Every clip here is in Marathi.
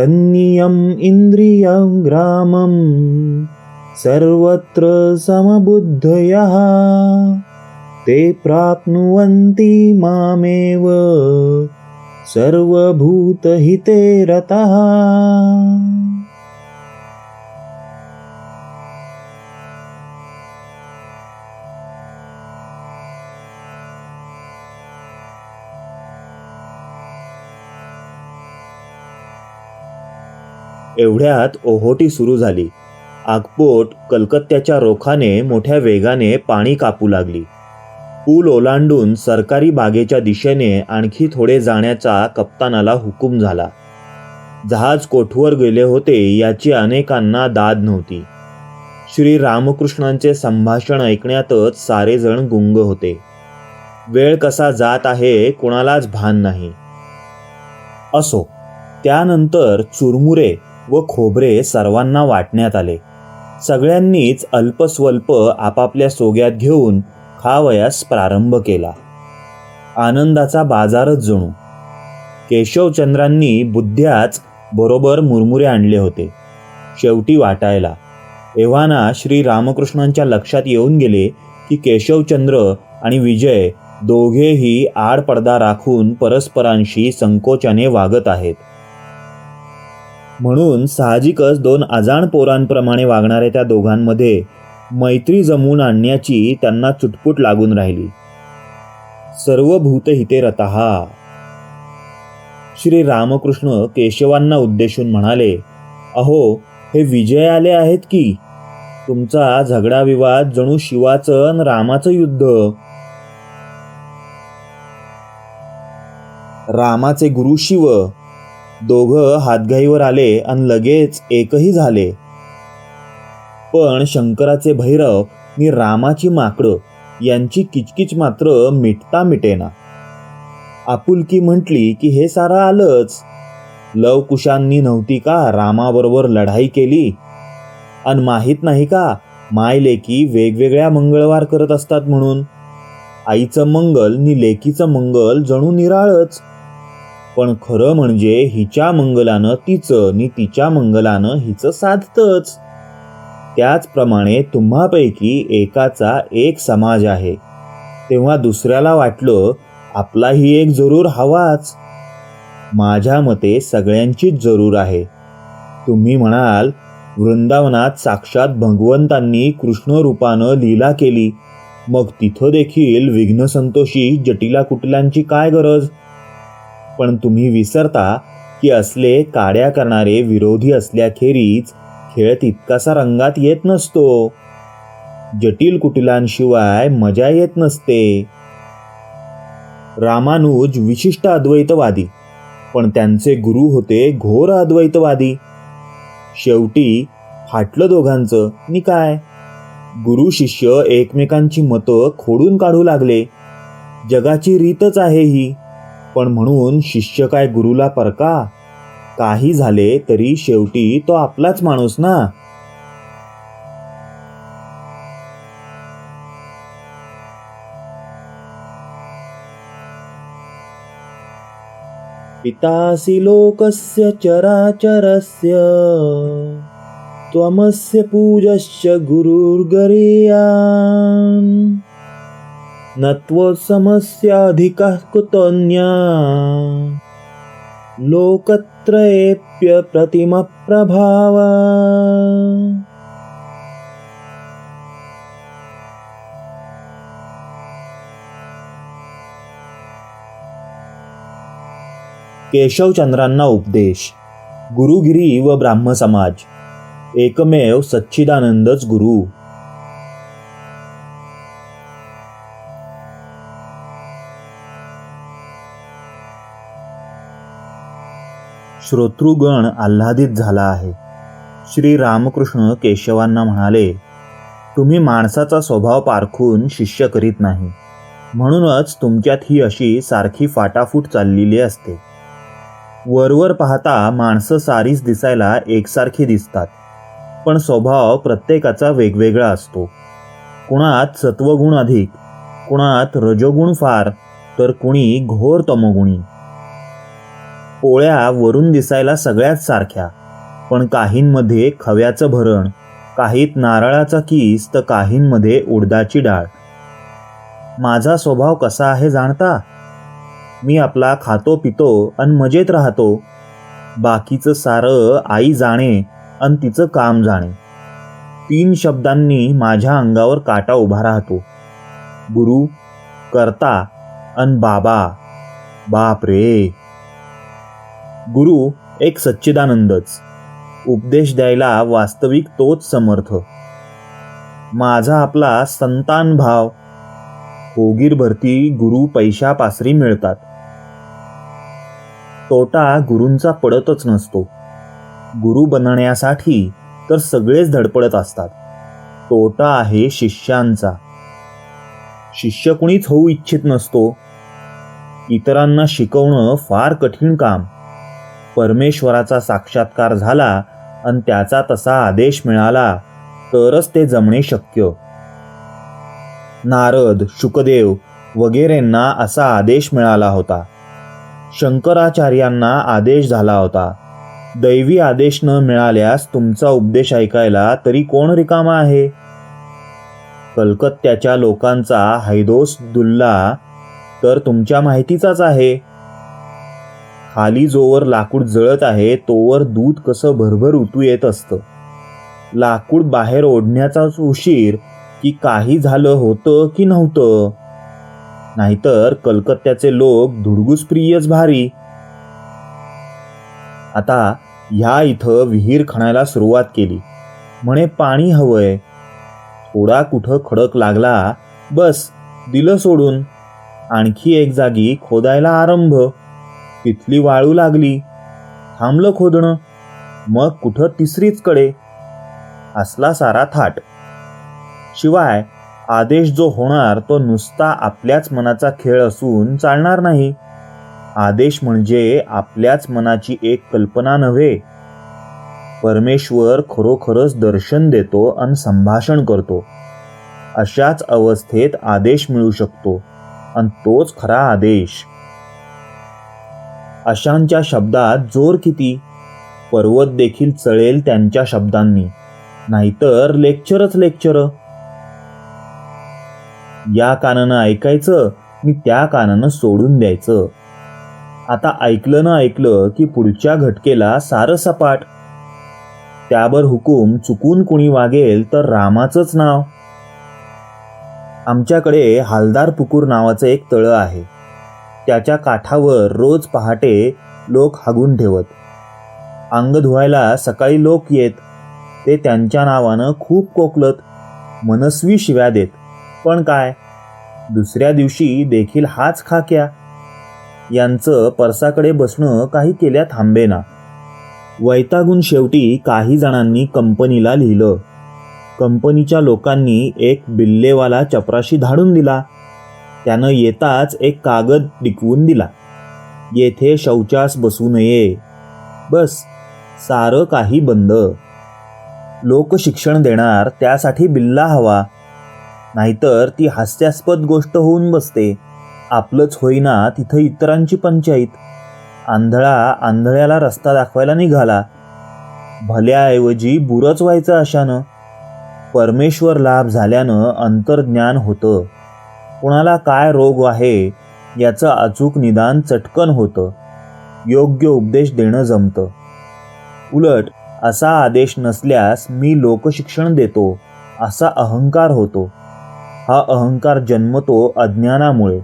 सन्नियम् इन्द्रियं ग्रामं सर्वत्र समबुद्धयः। ते प्राप्नुवन्ति मामेव सर्वभूतहिते रतः एवढ्यात ओहोटी सुरू झाली. आगपोट कलकत्त्याच्या रोखाने मोठ्या वेगाने पाणी कापू लागली. पूल ओलांडून सरकारी बागेच्या दिशेने आणखी थोडे जाण्याचा कप्तानाला हुकूम झाला. जहाज कोठवर गेले होते याची अनेकांना दाद नव्हती. श्री रामकृष्णांचे संभाषण ऐकण्यातच सारेजण गुंग होते. वेळ कसा जात आहे कुणालाच भान नाही. असो त्यानंतर चुरमुरे व खोबरे सर्वांना वाटण्यात आले. सगळ्यांनीच अल्पस्वल्प आपापल्या सोग्यात घेऊन खावयास प्रारंभ केला. आनंदाचा बाजारच जणू. केशवचंद्रांनी बुद्ध्याच बरोबर मुरमुरे आणले होते. शेवटी वाटायला. एव्हाना श्री रामकृष्णांच्या लक्षात येऊन गेले की केशवचंद्र आणि विजय दोघेही आडपडदा राखून परस्परांशी संकोचाने वागत आहेत. म्हणून साहजिकच दोन अजाण पोरांप्रमाणे वागणाऱ्या त्या दोघांमध्ये मैत्री जमवून आणण्याची त्यांना चुटपुट लागून राहिली. सर्व भूतहिते रतहा श्री रामकृष्ण केशवांना उद्देशून म्हणाले अहो हे विजय आले आहेत की? तुमचा झगडा विवाद जणू शिवाचं आणि रामाचं युद्ध. रामाचे गुरु शिव दोघं हातघाईवर आले आणि लगेच एकही झाले. पण शंकराचे भैरव नि रामाची माकडं यांची किचकिच मात्र मिटता मिटेना. आपुलकी म्हटली की हे सारं आलंच. लवकुशांनी नव्हती का रामाबरोबर लढाई केली? आणि माहीत नाही का माय लेकी वेगवेगळ्या मंगळवार करत असतात म्हणून? आईचं मंगल नि लेकीचं मंगल जणू निराळच. पण खरं म्हणजे हिच्या मंगलानं तिचं नि तिच्या मंगलानं हिचं साधतच. त्याचप्रमाणे तुम्हापैकी एकाचा एक समाज आहे. तेव्हा दुसऱ्याला वाटलं आपलाही एक जरूर हवाच. माझ्या मते सगळ्यांचीच जरूर आहे. तुम्ही म्हणाल वृंदावनात साक्षात भगवंतांनी कृष्ण रूपानं लीला केली. मग तिथं देखील विघ्नसंतोषी जटिला कुटल्यांची काय गरज? पण तुम्ही विसरता की असले काड्या करणारे विरोधी असल्याखेरीज खेळ तितकासा रंगात येत नसतो. जटिल कुटिलांशिवाय मजा येत नसते. रामानुज विशिष्ट अद्वैतवादी पण त्यांचे गुरु होते घोर अद्वैतवादी. शेवटी फाटलं दोघांचं नि काय? गुरु शिष्य एकमेकांची मतं खोडून काढू लागले. जगाची रीतच आहे ही. पण म्हणून शिष्य काय गुरुला परका? काही झाले तरी शेवटी तो आपलाच माणूस ना? पितासि लोकस्य चराचरस्य त्वमस्य पूजश्च गुरुर्गरीयान्। न त्वसमस्याधिकः कुतोऽन्या। लोकत्रयेऽप्यप्रतिमप्रभाव केशवचंद्रांना उपदेश गुरुगिरी व ब्राह्मसमाज एकमेव सच्चिदानंदच गुरु। श्रोतृगण आल्हादित झाला आहे. श्री रामकृष्ण केशवांना म्हणाले तुम्ही माणसाचा स्वभाव पारखून शिष्य करीत नाही. म्हणूनच तुमच्यात ही अशी सारखी फाटाफूट चाललेली असते. वरवर पाहता माणसं सारीच दिसायला एकसारखी दिसतात पण स्वभाव प्रत्येकाचा वेगवेगळा असतो. कुणात सत्वगुण अधिक कुणात रजोगुण फार तर कुणी घोर तमोगुणी. पोळ्या वरून दिसायला सगळ्याच सारख्या. पण काहींमध्ये खव्याचं भरण काहीत नारळाचा कीस तर काहींमध्ये उडदाची डाळ. माझा स्वभाव कसा आहे जाणता? मी आपला खातो पितो आणि मजेत राहतो. बाकीचं सारं आई जाणे आणि तिचं काम जाणे. तीन शब्दांनी माझ्या अंगावर काटा उभा राहतो. गुरु करता अन बाबा. बाप रे गुरु एक सच्चिदानंदच. उपदेश द्यायला वास्तविक तोच समर्थ. माझा आपला संतान भाव होगीर भरती गुरु पैशा पासरी मिळतात. तोटा गुरूंचा पडतच नसतो. गुरु बनण्यासाठी तर सगळेच धडपडत असतात. तोटा आहे शिष्यांचा. शिष्य कुणीच होऊ इच्छित नसतो. इतरांना शिकवणं फार कठीण काम. परमेश्वराचा साक्षात्कार झाला आणि त्याचा तसा आदेश मिळाला तरच ते जमणे शक्य. नारद शुकदेव वगैरेंना असा आदेश मिळाला होता. शंकराचार्यांना आदेश झाला होता. दैवी आदेश न मिळाल्यास तुमचा उपदेश ऐकायला तरी कोण रिकामा आहे? कलकत्त्याच्या लोकांचा हैदोस दुल्ला तर तुमच्या माहितीचाच आहे. खाली जोवर लाकूड जळत आहे तोवर दूध कसं भरभर उतू येत असतं. लाकूड बाहेर ओढण्याचाच उशीर की काही झालं होतं की नव्हतं? नाहीतर कलकत्त्याचे लोक धुडगुसप्रियच भारी. आता ह्या इथं विहीर खणायला सुरुवात केली. म्हणे पाणी हवंय. थोडा कुठं खडक लागला बस दिलं सोडून. आणखी एक जागी खोदायला आरंभ. तिथली वाळू लागली. थांबलं खोदणं. मग कुठं तिसरीच कडे? असला सारा थाट. शिवाय आदेश जो होणार तो नुसता आपल्याच मनाचा खेळ असून चालणार नाही. आदेश म्हणजे आपल्याच मनाची एक कल्पना नव्हे. परमेश्वर खरोखरच दर्शन देतो आणि संभाषण करतो. अशाच अवस्थेत आदेश मिळू शकतो. आणि तोच खरा आदेश. अशांच्या शब्दात जोर किती? पर्वत देखील चळेल त्यांच्या शब्दांनी. नाहीतर लेक्चरच लेक्चर. या कानानं ऐकायचं मी त्या कानानं सोडून द्यायचं. आता ऐकलं ना ऐकलं की पुढच्या घटकेला सारं सपाट त्यावर हुकूम चुकून कुणी वागेल तर रामाचंच नाव. आमच्याकडे हालदार पुकूर नावाचं एक तळं आहे. त्याच्या काठावर रोज पहाटे लोक हागून ठेवत. अंग धुवायला सकाळी लोक येत. ते त्यांच्या नावानं खूप कोकलत मनस्वी शिव्या देत. पण काय? दुसऱ्या दिवशी देखील हाच खाक्या. यांचं परसाकडे बसणं काही केल्या थांबेना वैतागून शेवटी काही जणांनी कंपनीला लिहिलं. कंपनीच्या लोकांनी एक बिल्लेवाला चपराशी धाडून दिला. त्यानं येताच एक कागद टिकवून दिला. येथे शौचास बसू नये. बस सारं काही बंद. लोक शिक्षण देणार त्यासाठी बिल्ला हवा. नाहीतर ती हास्यास्पद गोष्ट होऊन बसते. आपलंच होईना तिथं इतरांची पंचायत आंधळा आंधळ्याला रस्ता दाखवायला निघाला. भल्याऐवजी बुरच व्हायचं अशानं. परमेश्वर लाभ झाल्यानं अंतर्ज्ञान होतं. कुणाला काय रोग आहे याचं अचूक निदान चटकन होतं. योग्य उपदेश देणं जमतं. उलट असा आदेश नसल्यास मी लोकशिक्षण देतो असा अहंकार होतो. हा अहंकार जन्मतो अज्ञानामुळे.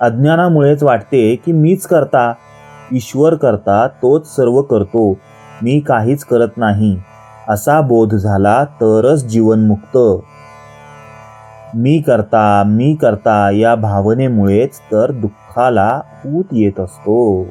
अज्ञानामुळेच वाटते की मीच करता ईश्वर करता तोच सर्व करतो मी काहीच करत नाही असा बोध झाला तरच जीवनमुक्त. मी करता मी करता या भावनेमुळेच तर दुःखाला ऊत येत असतो.